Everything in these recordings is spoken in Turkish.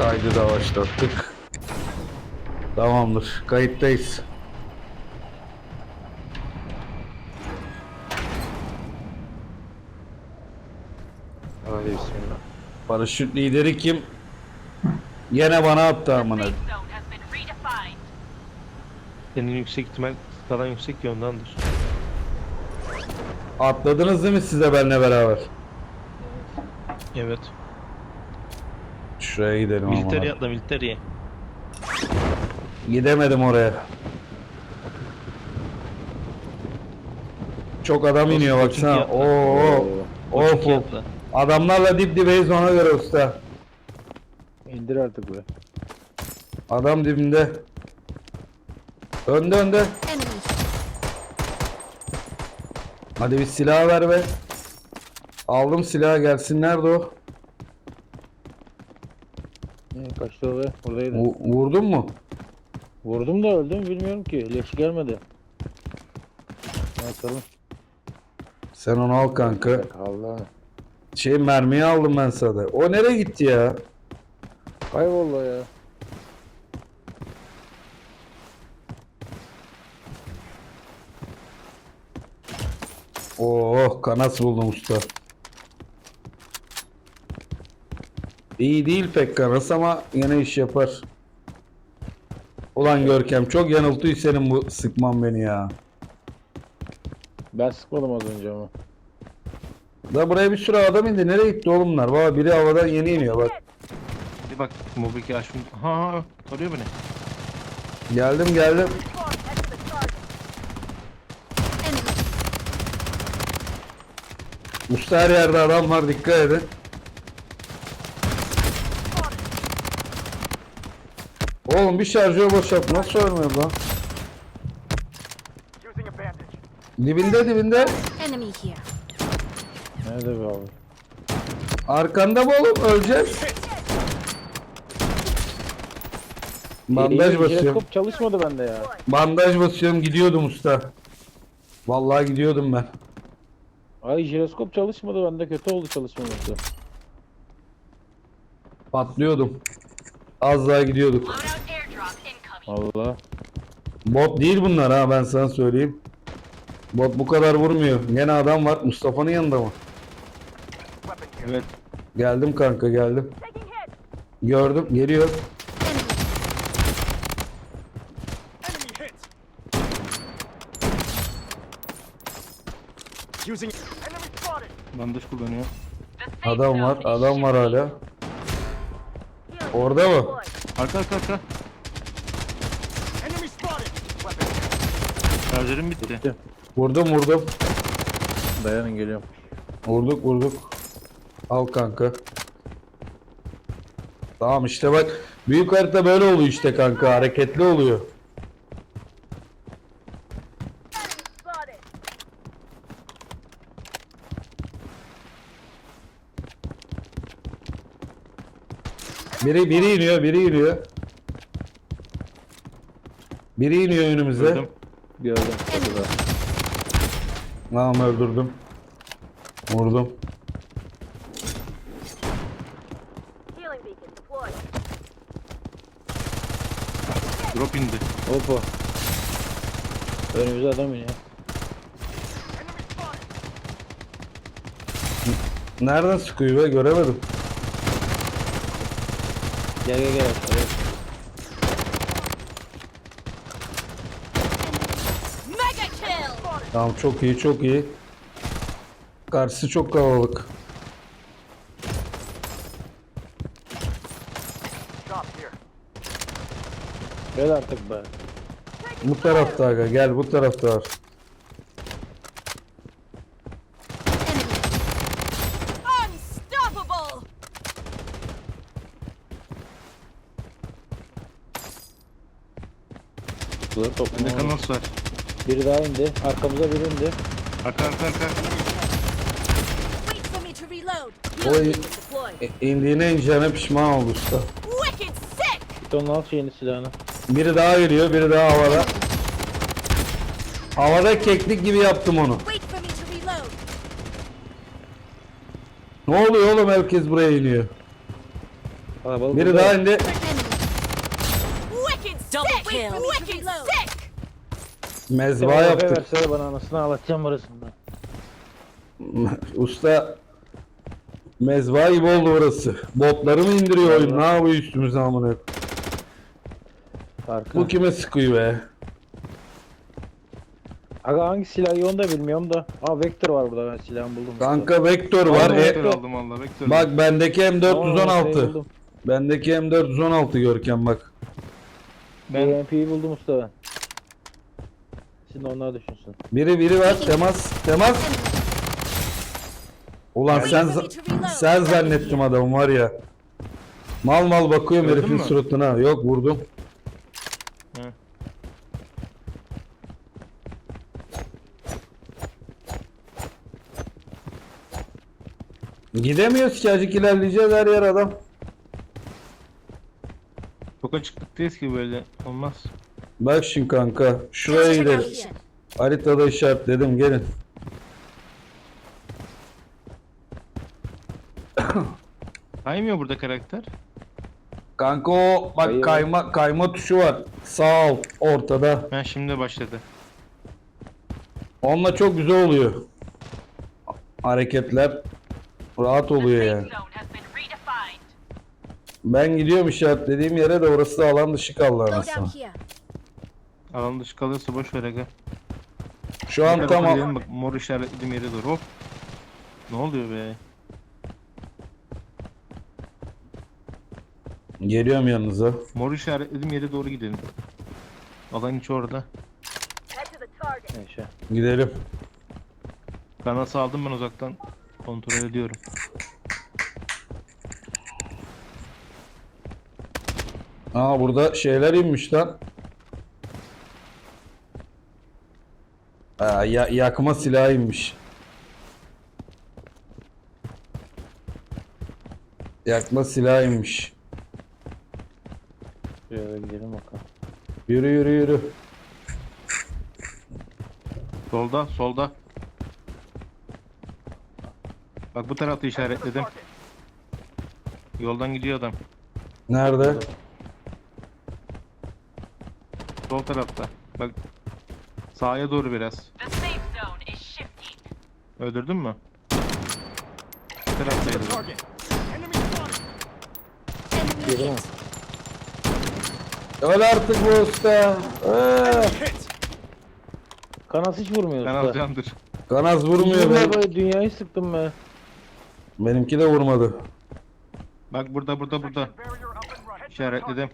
Kaydı da başlattık. Tamamdır. Kayıttayız. Hadi bismillah. Paraşüt lideri kim? Yine bana attı amına. Senin yüksek ihtimal skalan yüksek ya ondandır. Atladınız değil mi size benle beraber? Evet. Şuraya gidelim Militeri amına. atla militeri. Gidemedim oraya. Çok adam iniyor baksana. fiyatla. Oo. Of. Adamlarla dip dibeyiz ona göre usta. İndir artık be. Adam dibimde. Önde önde. Hadi bir silah ver be. Aldım silahı gelsin nerede o? Hı, kaçtı o be. Buradaydı. Vu- vurdun mu? Vurdum da öldüm bilmiyorum ki. Leş gelmedi. Ne yapalım? Sen onu al kanka. Allah. Şey mermiyi aldım ben sana. O nereye gitti ya? Kayboldu ya. Oh kanas buldum usta. İyi değil pek kanas ama yine iş yapar. Ulan Görkem çok yanıltıyor senin bu sıkman beni ya. Ben sıkmadım az önce ama. Da buraya bir sürü adam indi. Nereye gitti oğlum bunlar? Baba biri havadan yeni iniyor bak. Bir bak Mobiki açmış. Ha ha arıyor beni. Geldim geldim. Usta her yerde adam var dikkat edin. Oğlum bir şarjör boşalt. Nasıl ölmüyor lan? Dibinde dibinde. Enemy here. Nerede be abi? Arkanda mı oğlum? Öleceğiz. Bandaj İyi, basıyorum. Jiroskop çalışmadı bende ya. Bandaj basıyorum gidiyordum usta. Vallahi gidiyordum ben. Ay jiroskop çalışmadı bende kötü oldu çalışmaması. Patlıyordum. Az daha gidiyorduk. Allah. Bot değil bunlar ha ben sana söyleyeyim. Bot bu kadar vurmuyor. Gene adam var. Mustafa'nın yanında mı? Evet. Geldim kanka geldim. Gördüm geliyor. Using. Bandaj kullanıyor. Adam var. Adam var hala. Orada mı? Arka arka arka. Enemy spotted. Weapon Şarjörüm bitti. Vurdum vurdum. Dayanın geliyorum. Vurduk vurduk. Al kanka. Tamam işte bak. Büyük harita böyle oluyor işte kanka. Hareketli oluyor. Biri biri iniyor, biri iniyor. Biri iniyor önümüze. Gördüm. Gördüm. Kapıda. Tamam öldürdüm. Vurdum. Healing beacon deployed. Drop indi. Hoppa. Önümüze adam iniyor. Nereden sıkıyor be göremedim. Gel gel gel. Evet. Mega kill. Tamam çok iyi çok iyi. Karşısı çok kalabalık. Gel artık be. Bu tarafta aga gel bu tarafta var. Enemy. Unstoppable. Dur Bende toplama. kanos var. Biri daha indi. Arkamıza biri indi. Arka arka arka. Wait for me to reload. Oy. Healing beacon deployed. E, indiğine ineceğine pişman oldu usta. Wicked sick. Git onun al şeyini silahını. Biri daha geliyor biri daha havada. Havada keklik gibi yaptım onu. Wait for me to reload. Ne oluyor oğlum herkes buraya iniyor. Kalabalık Biri burada. daha indi. Wicked Double sick. kill. Wicked sick. Mezba yaptık. Versene bana anasını ağlatacağım arasında. Usta mezba gibi oldu orası. Botları mı indiriyor oyun? Ne yapıyor üstümüze amına? Farkı. Bu kime sıkıyor be? Aga hangi silah iyi onu da bilmiyorum da. Aa Vector var burada ben silahımı buldum. Kanka Vektör var. Tamam, E, Vektör aldım valla vektör. bak bendeki Tamam, şey M416. buldum. Bendeki M416 Görkem bak. Ben BMP'yi buldum usta ben. Şimdi onlar düşünsün. Biri biri var. Temas. Temas. Ulan sen sen zannettim adamı var ya. Mal mal bakıyorum Öldün herifin mü? suratına. Yok vurdum. Hı. Gidemiyoruz ki acık ilerleyeceğiz her yer adam. çok açıklıktayız ki böyle olmaz. Bak şimdi kanka. Şuraya gidelim. Haritada işaretledim gelin. Kaymıyor burada karakter. Kanka o bak Hayır. kayma kayma tuşu var. Sağ alt ortada. Ben şimdi başladı. Onunla çok güzel oluyor. Hareketler rahat oluyor yani. Ben gidiyorum işaretlediğim yere de orası da alan dışı kaldı Go here. Alan dışı kalırsa boş ver aga. Şu an Bir tam tarafa gidelim, bak mor işaretlediğim yere doğru hop. Ne oluyor be? geliyorum yanınıza. Mor işaretlediğim yere doğru gidelim. Alan içi orada. Neyse. Gidelim. Kanası aldım ben uzaktan. Kontrol ediyorum. Aa burada şeyler inmiş lan. Aa, ya- yakma silahı inmiş. Yakma silahı inmiş. Şuraya gidelim bakalım. Yürü yürü yürü. Solda, solda. Bak bu tarafta işaretledim. Yoldan gidiyor adam. Nerede? Sol tarafta. Bak. Sağa doğru biraz. Öldürdün mü? Yedim hit. Öl artık bu usta. Ee. Kanas hiç vurmuyor Ben usta. alacağımdır. Kanaz vurmuyor Vurmuyor böyle dünyayı sıktım be. Benimki de vurmadı. Bak burada burada burada. İşaretledim.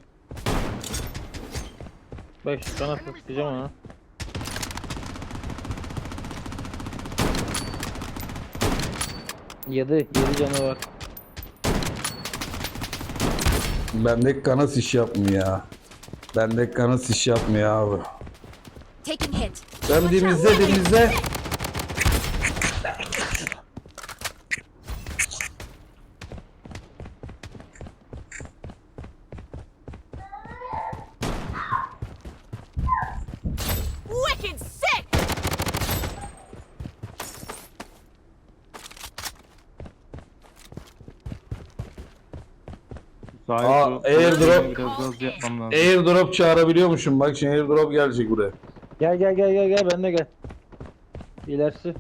Bak şu kanatla sıkacağım ona. Yedi, yedi canı var. Bendeki kanas iş yapmıyor ya. Bendeki kanas iş yapmıyor abi. Taking hit. Sen dimizle dimizle. Wicked Sağa Aa, doğru- airdrop. Biraz gaz yapmam lazım. Airdrop çağırabiliyormuşum. Bak şimdi airdrop gelecek buraya. Gel gel gel gel gel ben de gel. İlerisi.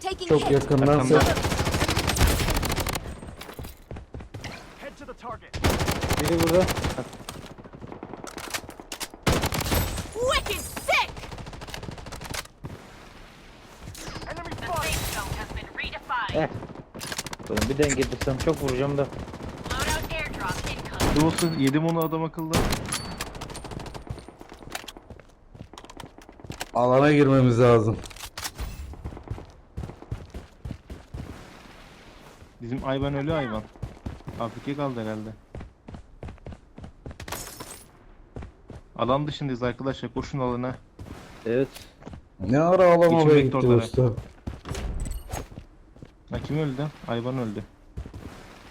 Taking Çok hit. yakından Arkamda. ses. Head to the target. Biri burada. Wicked sick. Enemy The spotted. safe zone has been redefined. Eh. Oğlum bir denk getirsem çok vuracağım da. Loadout airdrop incoming. Ne olsun yedim onu adam akıllı. Alana girmemiz lazım. Bizim hayvan ölü hayvan. Afrika kaldı herhalde. Alan dışındayız arkadaşlar koşun alana. Evet. Ne ara alana İçim oraya gitti vektörleri. usta. Kim öldü? Hayvan öldü.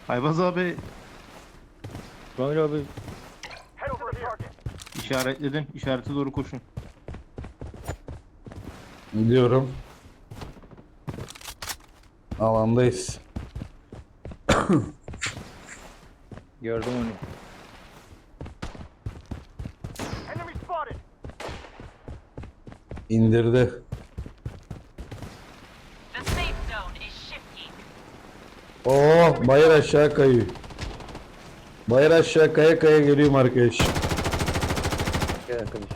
Ayvaz abi Böyle abi işaretledim. İşarete doğru koşun. Gidiyorum. Alandayız. Gördüm onu. İndirdi. Oo, bayır aşağı kayıyor. Bayır aşağı kaya kaya geliyorum arkadaş. Gel arkadaş.